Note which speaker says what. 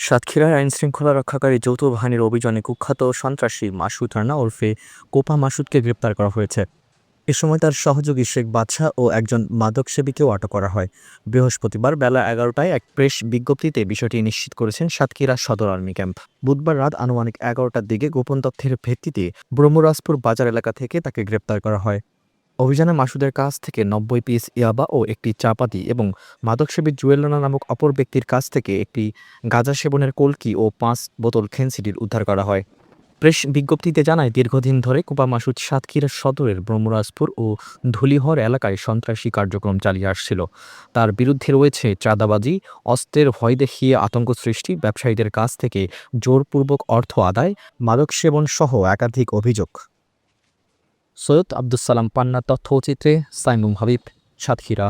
Speaker 1: সাতক্ষীরায় আইনশৃঙ্খলা রক্ষাকারী যৌথ বাহিনীর অভিযানে কুখ্যাত সন্ত্রাসী মাসুদ রানা ওরফে কোপা মাসুদকে গ্রেপ্তার করা হয়েছে। এ সময় তার সহযোগী শেখ বাদশাহ ও একজন মাদকসেবীকেও আটক করা হয়। বৃহস্পতিবার বেলা এগারোটায় এক প্রেস বিজ্ঞপ্তিতে বিষয়টি নিশ্চিত করেছেন সাতক্ষীরা সদর আর্মি ক্যাম্প। বুধবার রাত আনুমানিক এগারোটার দিকে গোপন তথ্যের ভিত্তিতে ব্রহ্মরাজপুর বাজার এলাকা থেকে তাকে গ্রেপ্তার করা হয়। অভিযানে মাসুদের কাছ থেকে নব্বই পিস ইয়াবা ও একটি চাপাতি এবং মাদকসেবী জুয়েল নামক অপর ব্যক্তির কাছ থেকে একটি গাঁজা সেবনের কলকি ও পাঁচ বোতল খেনসিডির উদ্ধার করা হয়। প্রেস বিজ্ঞপ্তিতে জানায়, দীর্ঘদিন ধরে কুপা মাসুদ সাতক্ষীরা সদরের ব্রহ্মরাজপুর ও ধুলিহর এলাকায় সন্ত্রাসী কার্যক্রম চালিয়ে আসছিল। তার বিরুদ্ধে রয়েছে চাঁদাবাজি, অস্ত্রের ভয় দেখিয়ে আতঙ্ক সৃষ্টি, ব্যবসায়ীদের কাছ থেকে জোরপূর্বক অর্থ আদায় মাদক সেবন সহ একাধিক অভিযোগ। সৈয়দ আব্দুল সালাম পান্না তথ্যচিত্রে সাইমুম হাবিব সাতক্ষীরা।